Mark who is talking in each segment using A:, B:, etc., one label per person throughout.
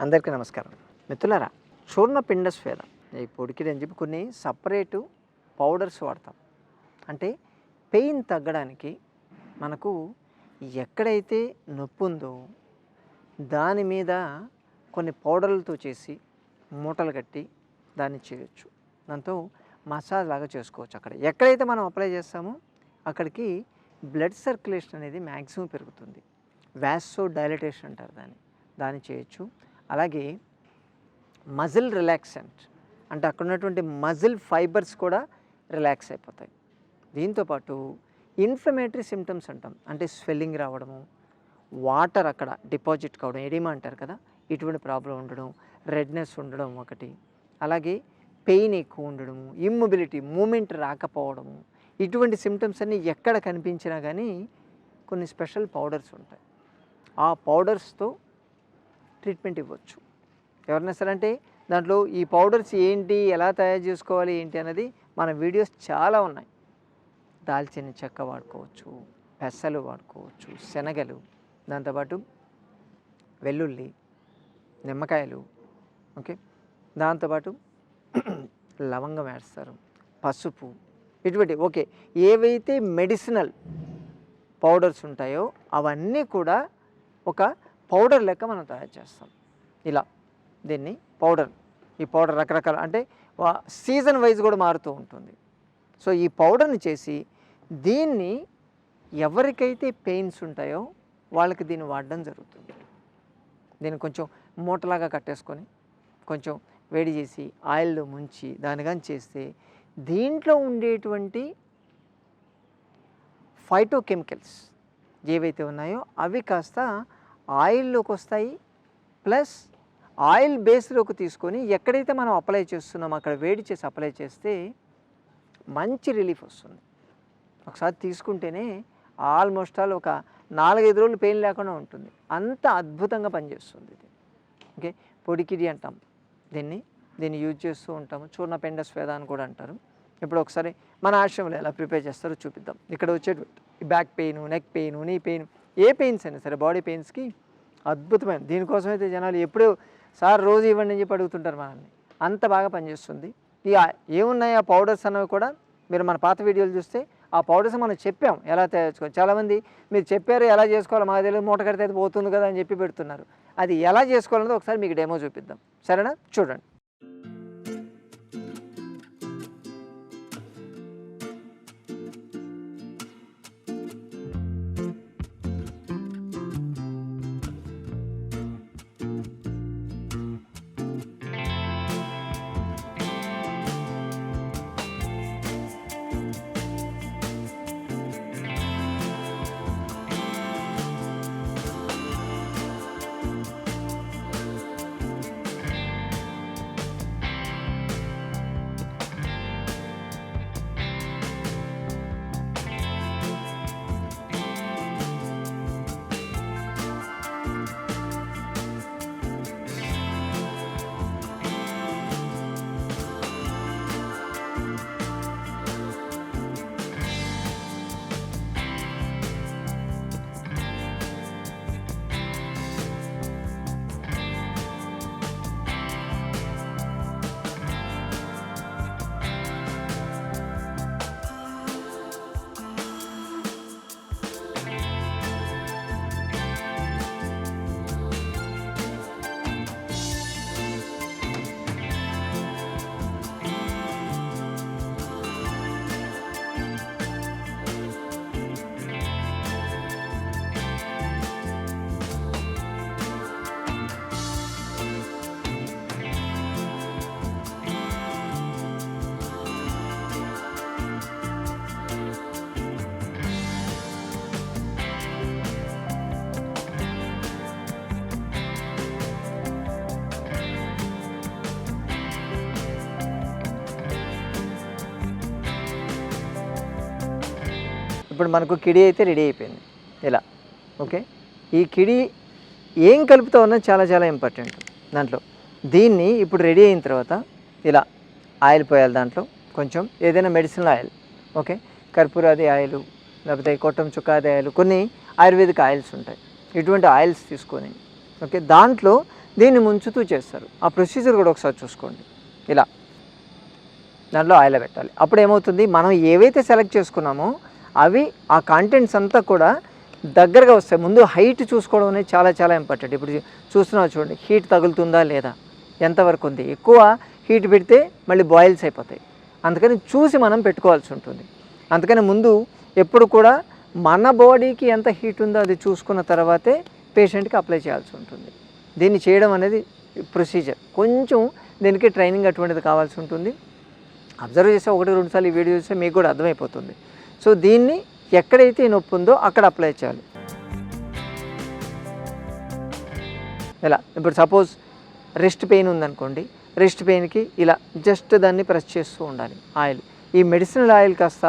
A: అందరికీ నమస్కారం. మిత్రులారా చూర్ణ పిండ స్వేద ఈ పొడికిడి అని చెప్పి కొన్ని సపరేటు పౌడర్స్ వాడతాం. అంటే పెయిన్ తగ్గడానికి మనకు ఎక్కడైతే నొప్పి ఉందో దాని మీద కొన్ని పౌడర్లతో చేసి మూటలు కట్టి దాన్ని చేయొచ్చు. దాంతో మసాజ్ లాగా చేసుకోవచ్చు అక్కడ. ఎక్కడైతే మనం అప్లై చేస్తామో అక్కడికి బ్లడ్ సర్క్యులేషన్ అనేది మ్యాక్సిమం పెరుగుతుంది. వ్యాసో డైలటేషన్ అంటారు దాన్ని. దాన్ని చేయొచ్చు. అలాగే మజిల్ రిలాక్సెంట్ అంటే అక్కడ ఉన్నటువంటి మజిల్ ఫైబర్స్ కూడా రిలాక్స్ అయిపోతాయి. దీంతోపాటు ఇన్ఫ్లమేటరీ సిమ్టమ్స్ అంటాం. అంటే స్వెల్లింగ్ రావడము వాటర్ అక్కడ డిపాజిట్ కావడం ఎడిమా అంటారు కదా ఇటువంటి ప్రాబ్లం ఉండడం రెడ్నెస్ ఉండడం ఒకటి. అలాగే పెయిన్ ఎక్కువ ఉండడము ఇమ్మొబిలిటీ మూమెంట్ రాకపోవడము ఇటువంటి సిమ్టమ్స్ అన్నీ ఎక్కడ కనిపించినా కానీ కొన్ని స్పెషల్ పౌడర్స్ ఉంటాయి. ఆ పౌడర్స్తో ట్రీట్మెంట్ ఇవ్వచ్చు. ఎవరైనా సరే అంటే దాంట్లో ఈ పౌడర్స్ ఏంటి ఎలా తయారు చేసుకోవాలి ఏంటి అనేది మన వీడియోస్ చాలా ఉన్నాయి. దాల్చిన చెక్క వాడుకోవచ్చు పెసలు వాడుకోవచ్చు శనగలు దాంతోపాటు వెల్లుల్లి నిమ్మకాయలు ఓకే? దాంతోపాటు లవంగం వేస్తారు పసుపు ఇటువంటి ఓకే? ఏవైతే మెడిసినల్ పౌడర్స్ ఉంటాయో అవన్నీ కూడా ఒక పౌడర్ లెక్క మనం తయారు చేస్తాం. ఇలా దీన్ని పౌడర్ ఈ పౌడర్ రకరకాల అంటే సీజన్ వైజ్ కూడా మారుతూ ఉంటుంది. సో ఈ పౌడర్ని చేసి దీన్ని ఎవరికైతే పెయిన్స్ ఉంటాయో వాళ్ళకి దీన్ని వాడడం జరుగుతుంది. దీన్ని కొంచెం మూటలాగా కట్టేసుకొని కొంచెం వేడి చేసి ఆయిల్లో ముంచి దాని కానీ చేస్తే దీంట్లో ఉండేటువంటి ఫైటోకెమికల్స్ ఏవైతే ఉన్నాయో అవి కాస్త ఆయిల్లోకి వస్తాయి ప్లస్ ఆయిల్ బేస్లోకి తీసుకొని ఎక్కడైతే మనం అప్లై చేస్తున్నామో అక్కడ వేడి చేసి అప్లై చేస్తే మంచి రిలీఫ్ వస్తుంది. ఒకసారి తీసుకుంటేనే ఆల్మోస్ట్ ఆల్ ఒక నాలుగైదు రోజులు పెయిన్ లేకుండా ఉంటుంది. అంత అద్భుతంగా పనిచేస్తుంది ఇది. ఓకే? పొడికిడి అంటాం దీన్ని. దీన్ని యూజ్ చేస్తూ ఉంటాము. చూర్ణ పెండ స్వేద అని కూడా అంటారు. ఇప్పుడు ఒకసారి మన ఆశ్రమంలో ఎలా ప్రిపేర్ చేస్తారో చూపిద్దాం. ఇక్కడ వచ్చేటువంటి back pain neck pain knee pain. ఏ పెయిన్స్ అయినా సరే బాడీ పెయిన్స్కి అద్భుతమైన దీనికోసం అయితే జనాలు ఎప్పుడూ సార్ రోజు ఇవ్వండి అని చెప్పి అడుగుతుంటారు మనల్ని. అంత బాగా పనిచేస్తుంది. ఇక ఏమున్నాయి ఆ పౌడర్స్ అన్నవి కూడా మీరు మన పాత వీడియోలు చూస్తే ఆ పౌడర్స్ మనం చెప్పాం ఎలా తయారు చేసుకోవాలి చాలామంది మీరు చెప్పారు ఎలా చేసుకోవాలో మాకు తెలియదు మూట కడితే పోతుంది కదా అని చెప్పి పెడుతున్నారు. అది ఎలా చేసుకోవాలన్నది ఒకసారి మీకు డెమో చూపిద్దాం. సరేనా? చూడండి. ఇప్పుడు మనకు కిడి అయితే రెడీ అయిపోయింది. ఇలా ఓకే? ఈ కిడి ఏం కలుపుతా ఉన్నది చాలా చాలా ఇంపార్టెంట్ దాంట్లో. దీన్ని ఇప్పుడు రెడీ అయిన తర్వాత ఇలా ఆయిల్ పోయాలి దాంట్లో. కొంచెం ఏదైనా medicine oil. Okay? Karpooradi oil లేకపోతే కొట్టం చుక్కాది ఆయిల్ కొన్ని ఆయుర్వేదిక్ ఆయిల్స్ ఉంటాయి. ఇటువంటి ఆయిల్స్ తీసుకొని ఓకే? దాంట్లో దీన్ని ముంచుతూ చేస్తారు. ఆ ప్రొసీజర్ కూడా ఒకసారి చూసుకోండి. ఇలా దాంట్లో ఆయిల్ పెట్టాలి. అప్పుడు ఏమవుతుంది? మనం ఏవైతే సెలెక్ట్ చేసుకున్నామో అవి ఆ కంటెంట్స్ అంతా కూడా దగ్గరగా వస్తాయి. ముందు హైట్ చూసుకోవడం అనేది చాలా చాలా ఇంపార్టెంట్ ఇప్పుడు చూస్తున్నావు చూడండి హీట్ తగులుతుందా లేదా? ఎంతవరకు ఉంది? ఎక్కువ హీట్ పెడితే మళ్ళీ బాయిల్స్ అయిపోతాయి. అందుకని చూసి మనం పెట్టుకోవాల్సి ఉంటుంది. అందుకని ముందు ఎప్పుడు కూడా మన బాడీకి ఎంత హీట్ ఉందో అది చూసుకున్న తర్వాతే పేషెంట్కి అప్లై చేయాల్సి ఉంటుంది. దీన్ని చేయడం అనేది ప్రొసీజర్ కొంచెం దీనికి ట్రైనింగ్ అటువంటిది కావాల్సి ఉంటుంది. అబ్జర్వ్ చేస్తే ఒకటి రెండు సార్లు ఈ వీడియో చూస్తే మీకు కూడా అర్థమైపోతుంది. సో దీన్ని ఎక్కడైతే నొప్పి ఉందో అక్కడ అప్లై చేయాలి. ఇలా ఇప్పుడు సపోజ్ రెస్ట్ పెయిన్ ఉందనుకోండి రెస్ట్ పెయిన్కి ఇలా జస్ట్ దాన్ని ప్రెస్ చేస్తూ ఉండాలి. ఆయిల్. ఈ మెడిసినల్ ఆయిల్ కాస్త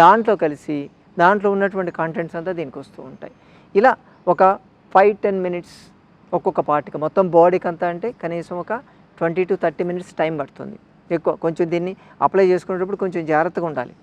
A: దాంట్లో కలిసి దాంట్లో ఉన్నటువంటి కంటెంట్స్ అంతా దీనికి వస్తూ ఉంటాయి. ఇలా ఒక ఫైవ్ టెన్ మినిట్స్ ఒక్కొక్క పార్ట్కి మొత్తం బాడీకి అంతా అంటే కనీసం ఒక twenty to thirty minutes time పడుతుంది. ఎక్కువ కొంచెం దీన్ని అప్లై చేసుకునేటప్పుడు కొంచెం జాగ్రత్తగా ఉండాలి.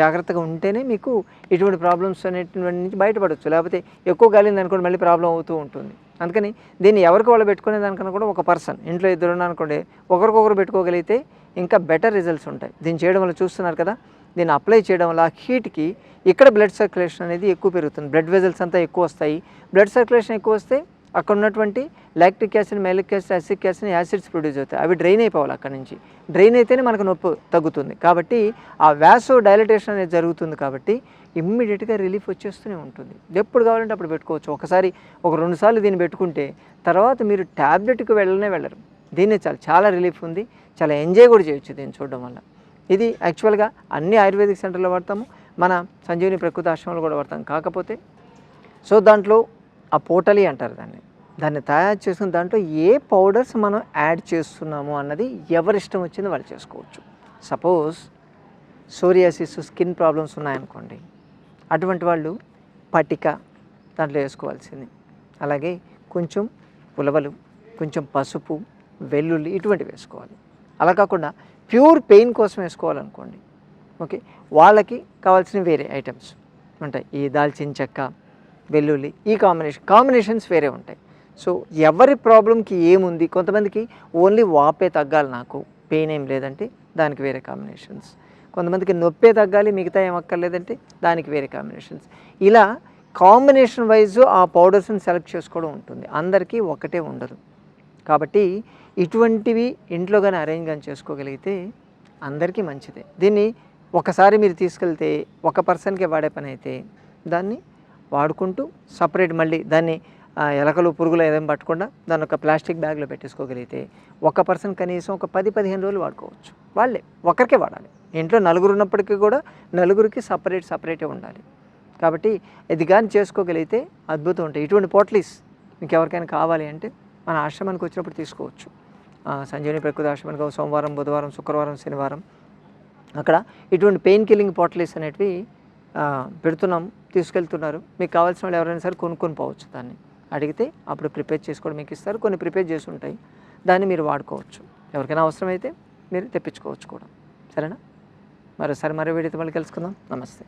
A: జాగ్రత్తగా ఉంటేనే మీకు ఇటువంటి ప్రాబ్లమ్స్ అనేటువంటి నుంచి బయటపడవచ్చు లేకపోతే ఎక్కువ గాలింది అనుకోండి మళ్ళీ ప్రాబ్లం అవుతూ ఉంటుంది. అందుకని దీన్ని ఎవరికి వాళ్ళు పెట్టుకునే దానికన్నా కూడా ఒక పర్సన్ ఇంట్లో ఇద్దరు ఉన్నారనుకోండి ఒకరికొకరు పెట్టుకోగలిగితే ఇంకా బెటర్ రిజల్ట్స్ ఉంటాయి. దీన్ని చేయడం వల్ల చూస్తున్నారు కదా దీన్ని అప్లై చేయడం వల్ల ఆ హీట్కి ఇక్కడ బ్లడ్ సర్క్యులేషన్ అనేది ఎక్కువ పెరుగుతుంది. బ్లడ్ వెజల్స్ అంతా ఎక్కువ వస్తాయి. బ్లడ్ సర్క్యులేషన్ ఎక్కువ వస్తే అక్కడ ఉన్నటువంటి లాక్టిక్ యాసిడ్ మెలిక్ యాసిడ్ అసిక్ యాసిడ్ యాసిడ్స్ ప్రొడ్యూస్ అవుతాయి. అవి డ్రైన్ అయిపోవాలి అక్కడ నుంచి. డ్రైన్ అయితేనే మనకు నొప్పి తగ్గుతుంది. కాబట్టి ఆ వ్యాసో డైలటేషన్ అనేది జరుగుతుంది కాబట్టి ఇమ్మీడియట్గా రిలీఫ్ వచ్చేస్తూనే ఉంటుంది. ఎప్పుడు కావాలంటే అప్పుడు పెట్టుకోవచ్చు. ఒకసారి ఒక రెండు సార్లు దీన్ని పెట్టుకుంటే తర్వాత మీరు ట్యాబ్లెట్కి వెళ్ళనే వెళ్ళరు. దీన్నే చాలా చాలా రిలీఫ్ ఉంది. చాలా ఎంజాయ్ కూడా చేయొచ్చు దీన్ని చూడడం వల్ల. ఇది యాక్చువల్గా అన్ని ఆయుర్వేదిక్ సెంటర్లో వాడతాము. మన సంజీవని ప్రకృతి ఆశ్రమంలో కూడా వాడతాం. కాకపోతే సో దాంట్లో ఆ పోటలి అంటారు దాన్ని. దాన్ని తయారు చేసుకున్న దాంట్లో ఏ పౌడర్స్ మనం యాడ్ చేస్తున్నాము అన్నది ఎవరి ఇష్టం వచ్చింది వాళ్ళు చేసుకోవచ్చు. సపోజ్ సోరియాసిస్ స్కిన్ ప్రాబ్లమ్స్ ఉన్నాయనుకోండి అటువంటి వాళ్ళు పటిక దాంట్లో వేసుకోవాల్సింది. అలాగే కొంచెం ఉలవలు కొంచెం పసుపు వెల్లుల్లి ఇటువంటివి వేసుకోవాలి. అలా కాకుండా ప్యూర్ పెయిన్ కోసం వేసుకోవాలనుకోండి. ఓకే వాళ్ళకి కావాల్సిన వేరే ఐటమ్స్ ఉంటాయి. ఈ దాల్చిన చెక్క వెల్లుల్లి ఈ కాంబినేషన్ కాంబినేషన్స్ వేరే ఉంటాయి. సో ఎవరి ప్రాబ్లంకి ఏముంది? కొంతమందికి ఓన్లీ వాపే తగ్గాలి నాకు. పెయిన్ ఏం లేదంటే దానికి వేరే కాంబినేషన్స్. కొంతమందికి నొప్పే తగ్గాలి మిగతా ఏం అక్కర్లేదంటే దానికి వేరే కాంబినేషన్స్. ఇలా కాంబినేషన్ వైజ్ ఆ పౌడర్స్ని సెలెక్ట్ చేసుకోవడం ఉంటుంది. అందరికీ ఒకటే ఉండదు. కాబట్టి ఇటువంటివి ఇంట్లో కానీ అరేంజ్ కానీ చేసుకోగలిగితే అందరికీ మంచిదే. దీన్ని ఒకసారి మీరు తీసుకెళ్తే ఒక పర్సన్కే వాడే పని అయితే దాన్ని వాడుకుంటూ సపరేట్ మళ్ళీ దాన్ని ఎలకలు పురుగులు ఏదైనా పట్టకుండా దాని ఒక ప్లాస్టిక్ బ్యాగ్లో పెట్టేసుకోగలిగితే ఒక పర్సన్ కనీసం ఒక పది పదిహేను రోజులు వాడుకోవచ్చు. వాళ్ళే ఒకరికే వాడాలి. ఇంట్లో నలుగురు ఉన్నప్పటికీ కూడా నలుగురికి సపరేట్ సపరేటే ఉండాలి. కాబట్టి ఇది కానీ చేసుకోగలిగితే అద్భుతం ఉంటాయి ఇటువంటి పోట్లీస్ మీకు ఎవరికైనా కావాలి అంటే మన ఆశ్రమానికి వచ్చినప్పుడు తీసుకోవచ్చు. సంజీవని ప్రకృతి ఆశ్రమానికి సోమవారం బుధవారం శుక్రవారం శనివారం అక్కడ ఇటువంటి పెయిన్ కిల్లింగ్ పోట్లీస్ అనేటివి పెడుతున్నాం తీసుకెళ్తున్నారు. మీకు కావాల్సిన వాళ్ళు ఎవరైనా సరే కొనుక్కొని పోవచ్చు దాన్ని. అడిగితే అప్పుడు ప్రిపేర్ చేసుకోవడం మీకు ఇస్తారు. కొన్ని ప్రిపేర్ చేసి ఉంటాయి. దాన్ని మీరు వాడుకోవచ్చు. ఎవరికైనా అవసరమైతే మీరు తెప్పించుకోవచ్చు కూడా. సరేనా? మరోసారి మరో వీడియోతో మళ్ళీ కలుసుకుందాం. నమస్తే.